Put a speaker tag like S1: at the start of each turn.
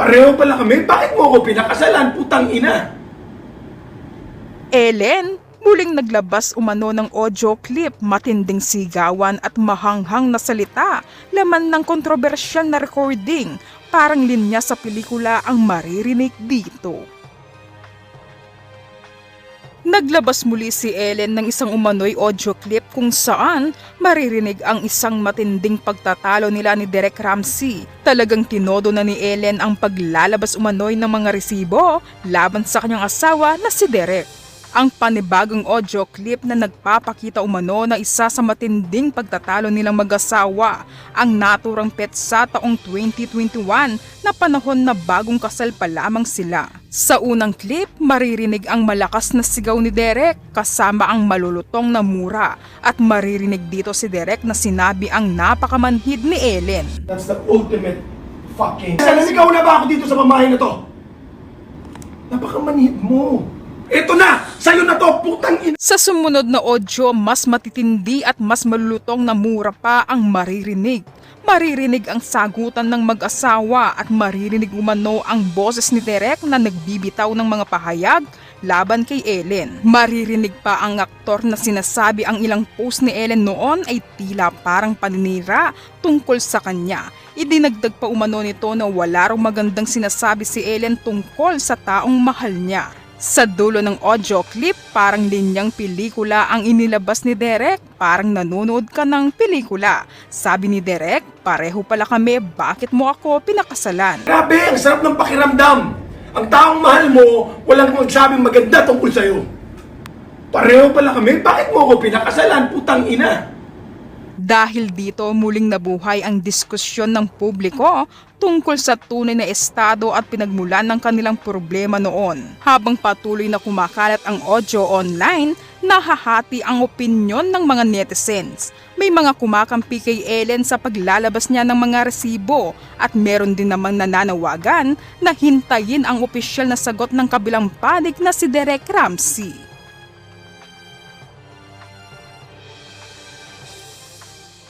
S1: Pareho pala kami. Bakit mo ako pinakasalan, putang ina?
S2: Ellen, muling naglabas umano ng audio clip, matinding sigawan at mahanghang na salita, laman ng kontrobersyal na recording, parang linya sa pelikula ang maririnig dito. Naglabas muli si Ellen ng isang umano'y audio clip kung saan maririnig ang isang matinding pagtatalo nila ni Derek Ramsey. Talagang tinodo na ni Ellen ang paglalabas umano'y ng mga resibo laban sa kanyang asawa na si Derek. Ang panibagong audio clip na nagpapakita umano na isa sa matinding pagtatalo nilang mag-asawa ang naturang petsa taong 2021 na panahon na bagong kasal pa lamang sila. Sa unang clip, maririnig ang malakas na sigaw ni Derek kasama ang malulutong na mura at maririnig dito si Derek na sinabi ang napakamanhid ni Ellen.
S1: That's the ultimate fucking... Naniligaw na ba ako dito sa pamahay na to? Napakamanhid mo. Ito na! Sa'yo na to, putang ina!
S2: Sa sumunod na audio, mas matitindi at mas malulutong na mura pa ang maririnig. Maririnig ang sagutan ng mag-asawa at maririnig umano ang boses ni Derek na nagbibitaw ng mga pahayag laban kay Ellen. Maririnig pa ang aktor na sinasabi ang ilang post ni Ellen noon ay tila parang paninira tungkol sa kanya. Idinagdag pa umano nito na wala raw magandang sinasabi si Ellen tungkol sa taong mahal niya. Sa dulo ng audio clip, parang linyang pelikula ang inilabas ni Derek. Parang nanonood ka ng pelikula. Sabi ni Derek, pareho pala kami, bakit mo ako pinakasalan?
S1: Grabe, ang sarap ng pakiramdam. Ang taong mahal mo, walang magsabing maganda tungkol sa'yo. Pareho pala kami. Bakit mo ako pinakasalan, putang ina?
S2: Dahil dito muling nabuhay ang diskusyon ng publiko tungkol sa tunay na estado at pinagmulan ng kanilang problema noon. Habang patuloy na kumakalat ang audio online, nahahati ang opinyon ng mga netizens. May mga kumakampi kay Ellen sa paglalabas niya ng mga resibo at meron din namang nananawagan na hintayin ang opisyal na sagot ng kabilang panig na si Derek Ramsey.